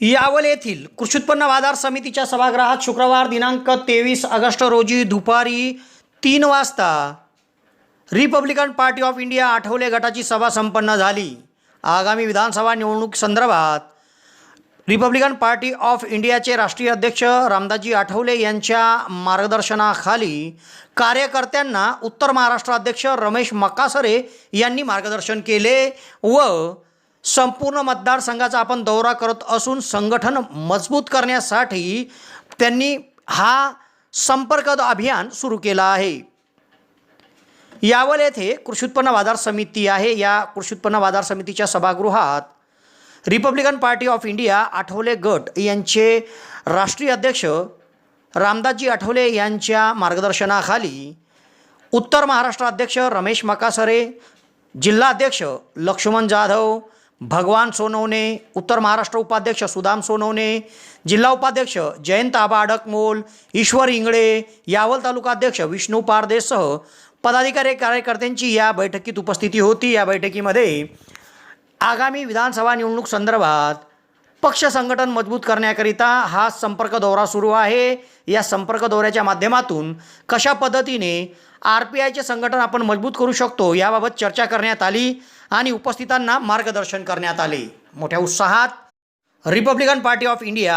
यावल येथील कृषी उत्पन्न बाजार समितीच्या सभागृहात शुक्रवार दिनांक तेवीस ऑगस्ट रोजी दुपारी तीन वाजता Republican Party of India Athawale गटाची सभा संपन्न झाली. आगामी विधानसभा निवडणूक संदर्भात रिपब्लिकन पार्टी ऑफ इंडियाचे राष्ट्रीय अध्यक्ष रामदासजी आठवले यांच्या मार्गदर्शनाखाली कार्यकर्त्यांना उत्तर महाराष्ट्र अध्यक्ष रमेश मकासरे यांनी मार्गदर्शन केले व संपूर्ण मतदारसंघाचा आपण दौरा करत असून संघटन मजबूत करण्यासाठी त्यांनी हा संपर्क अभियान सुरू केला आहे. यावल येथे कृषी उत्पन्न बाजार समिती आहे. या कृषी उत्पन्न बाजार समितीच्या सभागृहात Republican Party of India Athawale गट यांचे राष्ट्रीय अध्यक्ष रामदासजी आठवले यांच्या मार्गदर्शनाखाली उत्तर महाराष्ट्र अध्यक्ष रमेश मकासरे जिल्हा अध्यक्ष लक्ष्मण जाधव भगवान सोनवणे उत्तर महाराष्ट्र उपाध्यक्ष सुदाम सोनवणे जिल्हा उपाध्यक्ष जयंत आबा अडकमोल ईश्वर इंगळे यावल तालुका अध्यक्ष विष्णू पारदेसह पदाधिकारी कार्यकर्त्यांची या बैठकीत उपस्थिती होती. या बैठकीमध्ये आगामी विधानसभा निवडणूक संदर्भात पक्ष संघटन मजबूत करण्याकरिता हा संपर्क दौरा सुरू आहे. या संपर्क दौऱ्याच्या माध्यमातून कशा पद्धतीने आर पी आयचे संघटन आपण मजबूत करू शकतो याबाबत चर्चा करण्यात आली आणि उपस्थितांना मार्गदर्शन करण्यात आले. मोठ्या उत्साहात Republican Party of India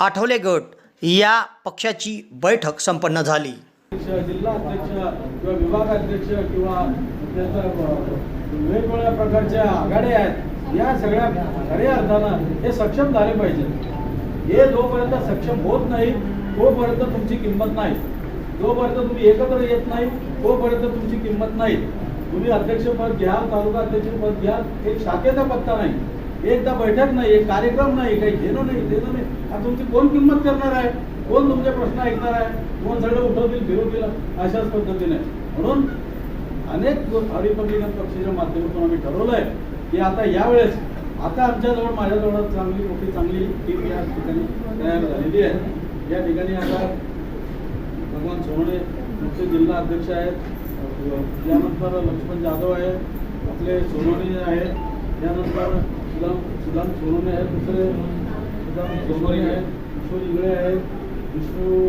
Athawale गट या पक्षाची बैठक संपन्न झाली. जिल्हा अध्यक्ष किंवा विभागाध्यक्ष किंवा वेगवेगळ्या प्रकारच्या आघाड्या आहेत या सगळ्या खऱ्या अर्थानं हे सक्षम झाले पाहिजे. हे जोपर्यंत सक्षम होत नाही तोपर्यंत तुमची किंमत नाही. जोपर्यंत तुम्ही एकत्र येत नाही तोपर्यंत तुमची किंमत नाही. तुम्ही अध्यक्षपद घ्या तालुका अध्यक्षपद घ्या एक शाखेचा पत्ता नाही. एकदा बैठक नाही एक कार्यक्रम नाही काही घेणं नाही देणं नाही. आणि तुमची कोण किंमत करणार आहे? कोण तुमचे प्रश्न ऐकणार आहे? कोण सगळं उठवतील फिरवतील? अशाच पद्धतीने. म्हणून अनेक रिपब्लिकन पक्षाच्या माध्यमातून आम्ही ठरवलंय की आता यावेळेस आता आमच्याजवळ माझ्याजवळ चांगली मोठी चांगली टीम या ठिकाणी तयार झालेली आहे. या ठिकाणी आता भगवान सोहणे मुख्य जिल्हा अध्यक्ष आहेत. त्यानंतर लक्ष्मण जाधव आहे. आपले सोनवणे आहे त्यानंतर सुदाम सुदाम सोनवणे आहेत. दुसरे सुदाम सोनवणे आहे विष्णू इंगळे आहेत. विष्णू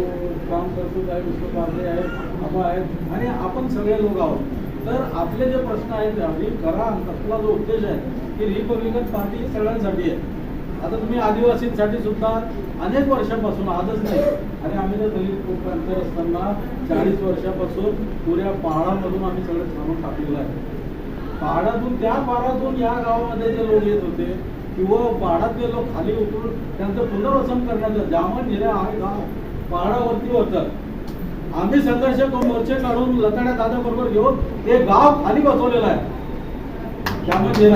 काम करतो आहे विष्णू पारदे आहेत. आबा आहेत. आणि आपण सगळे लोक आहोत. तर आपले जे प्रश्न आहेत आणि करा. आपला जो उद्देश आहे की रिपब्लिकन पार्टी सगळ्यांसाठी आहे. आता तुम्ही आदिवासींसाठी सुद्धा अनेक वर्षापासून आजच नाही. आणि आम्ही जर दलित प्रांतर असताना चाळीस वर्षापासून पुऱ्या पहाडामधून आम्ही सगळं थांबून टाकलेलं आहे. पहाडातून त्या पहाडातून या गावामध्ये जे लोक येत होते किंवा पहाडातले लोक खाली उतरून त्यांचं पुनर्वसन करण्याचं जामन जिल्हा आहे. गाव पहाडावरती होतं. आम्ही संघर्ष करून मोर्चे काढून लताड्या दादा बरोबर घेऊन हे गाव खाली बसवलेलं आहे. त्यामध्ये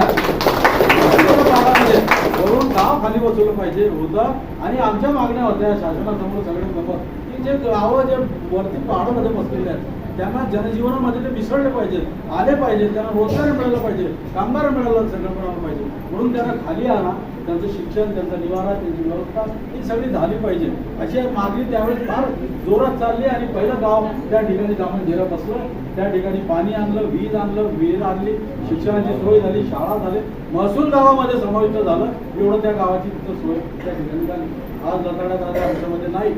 वरून गाव खाली बसवलं पाहिजे होतं. आणि आमच्या मागण्या होत्या शासनासमोर सगळ्या समोर की जे गावं जे वरती पहाडामध्ये बसलेले आहेत त्यांना जनजीवनामध्ये ते मिसळले पाहिजे आले पाहिजे त्यांना रोजगार मिळाला पाहिजे कामगार मिळाला सगळं मिळालं पाहिजे. म्हणून त्यांना खाली आणा त्यांचं शिक्षण त्यांचा निवारा त्यांची व्यवस्था ही सगळी झाली पाहिजे. अशी मागणी त्यावेळेस फार जोरात चालली आणि पहिलं गाव त्या ठिकाणी जाऊन झेरा बसलं. त्या ठिकाणी पाणी आणलं वीज आणलं विहीर आणली शिक्षणाची सोय झाली शाळा झाली. महसूल गावामध्ये समाविष्ट झालं. एवढं त्या गावाची तिथं सोय त्या ठिकाणी झाली. आज लताड्या आल्या आमच्यामध्ये नाही.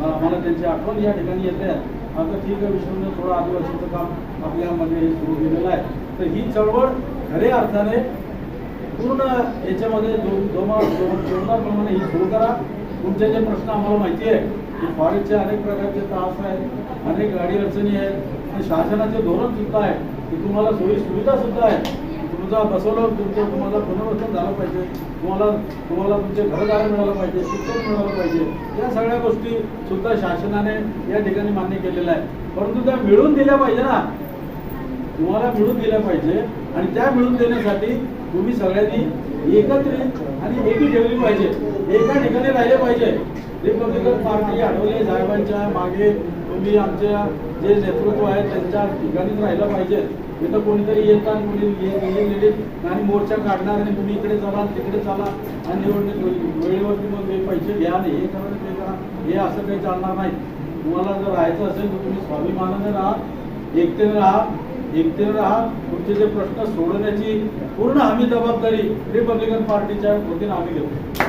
मला मला त्यांची आठवण या ठिकाणी येते. आता ठीक आहे विष्णूने थोडं आदिवासीचं काम आपल्यामध्ये सुरू केलेलं आहे. तर ही चळवळ खऱ्या अर्थाने पूर्ण याच्यामध्ये जो जोरदारप्रमाणे ही सुरू करा. तुमचे जे प्रश्न आम्हाला माहिती आहे की फॉरेस्टचे अनेक प्रकारचे त्रास आहेत अनेक गाडी अडचणी आहेत आणि शासनाचे धोरण सुद्धा आहे की तुम्हाला सोयी सुविधा सुद्धा आहे तुमचा बसवलं तुमचं तुम्हाला पुनर्वसन झालं पाहिजे. तुम्हाला तुम्हाला तुमचे घरदार मिळालं पाहिजे शिक्षण मिळालं पाहिजे. या सगळ्या गोष्टी सुद्धा शासनाने या ठिकाणी मान्य केलेल्या आहे परंतु त्या मिळून दिल्या पाहिजे ना. तुम्हाला मिळून दिल्या पाहिजे. आणि त्या मिळून देण्यासाठी तुम्ही सगळ्यांनी एकत्रित आणि एकी ठेवली पाहिजे. एका ठिकाणी राहिले पाहिजे. रिपब्लिकन पार्टी आठवले साहेबांच्या मागे तुम्ही आमच्या जे नेतृत्व आहे त्यांच्या ठिकाणीच राहिलं पाहिजे. इथं कोणीतरी येतात कोणी आणि मोर्चा काढणार आणि तुम्ही इकडे चला तिकडे चला आणि निवडणूक वेळेवरती मग हे पैसे घ्या आणि हे करा ते करा. हे असं काही चालणार नाही. तुम्हाला जर राहायचं असेल तर तुम्ही स्वाभिमानाने राहा एकतेने राहा एकतेने राहा. तुमचे जे प्रश्न सोडवण्याची पूर्ण हमी जबाबदारी रिपब्लिकन पार्टीच्या वतीनं आम्ही घेतो.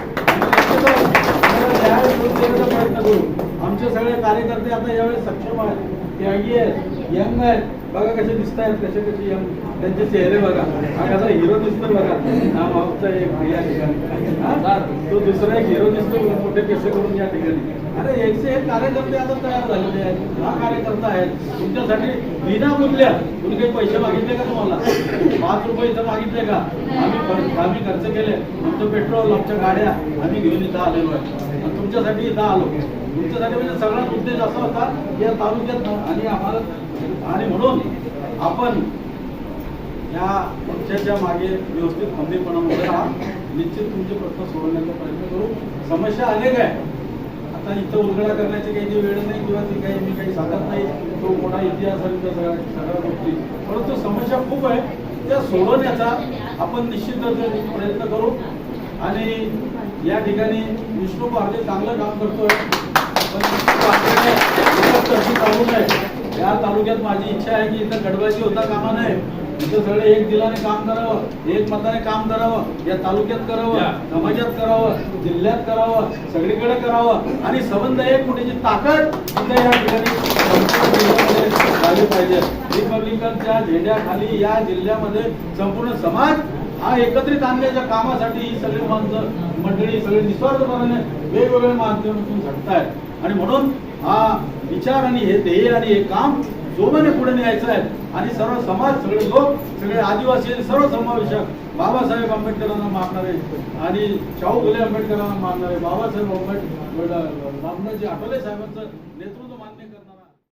देण्याचा प्रयत्न करू. आमचे सगळे कार्यकर्ते आता यावेळेस सक्षम आहेत. त्यागी आहेत यंग आहेत. बघा कसे दिसत आहेत कसे कसे त्यांचे चेहरे बघा. हा कसा हिरो दिसतोय बघा. हा मागचा एक या ठिकाणी. तो दुसरा एक हिरो दिसतो मोठे केसे करून या ठिकाणी. अरे एकशे एक कार्यकर्ते आता तयार झालेले आहेत. हा कार्यकर्ता आहेत तुमच्यासाठी विना मूल्य तुम्ही काही पैसे मागितले का तुम्हाला? पाच रुपये इथं मागितले का? आम्ही आम्ही खर्च केले. आमचं पेट्रोल आमच्या गाड्या आम्ही घेऊन इथं आलेलो आहे. तुमच्यासाठी इथं आलो. तुमच्यासाठी म्हणजे सगळा उद्देश असा होता या तालुक्यात आणि आम्हाला आणि म्हणून आपण या पक्षाच्या मागे व्यवस्थित खंबीरपणामध्ये राहा निश्चित तुमचे प्रश्न सोडवण्याचा प्रयत्न करू. समस्या अनेक आहे आता इथं उलगडा करण्याची काही वेळ नाही किंवा ती काही मी काही सांगत नाही तो मोठा इतिहास आहे त्या सगळ्या सगळ्या गोष्टी. परंतु समस्या खूप आहे. त्या सोडवण्याचा आपण निश्चितच प्रयत्न करू. आणि या ठिकाणी विष्णू पारदे चांगलं काम करतोय. या तालुक्यात माझी इच्छा आहे की इथं गडबाजी होता कामा नये. इथं सगळे एक दिलाने काम करावं एक मताने काम करावं या तालुक्यात करावं समाजात करावं जिल्ह्यात करावं सगळीकडे करावं आणि संबंध एक कुठेची ताकद इथं या ठिकाणी झाली पाहिजे. रिपब्लिकनच्या झेंड्याखाली या जिल्ह्यामध्ये संपूर्ण समाज हा एकत्रित आणण्याच्या कामासाठी ही सगळी माणसं मंडळी सगळे निस्वार्थपणाने वेगवेगळ्या माध्यमातून झटतायत आणि म्हणून हा विचार आणि हे ध्येय आणि हे काम जोमाने पुढे न्यायचं आहे. आणि सर्व समाज सगळे लोक सगळे आदिवासी सर्व समावेशक बाबासाहेब आंबेडकरांना मानणारे आणि शाहू फुले आंबेडकरांना मानणारे बाबासाहेब आंबेडकर रामनाथजी आठवले साहेबांचं नेतृत्व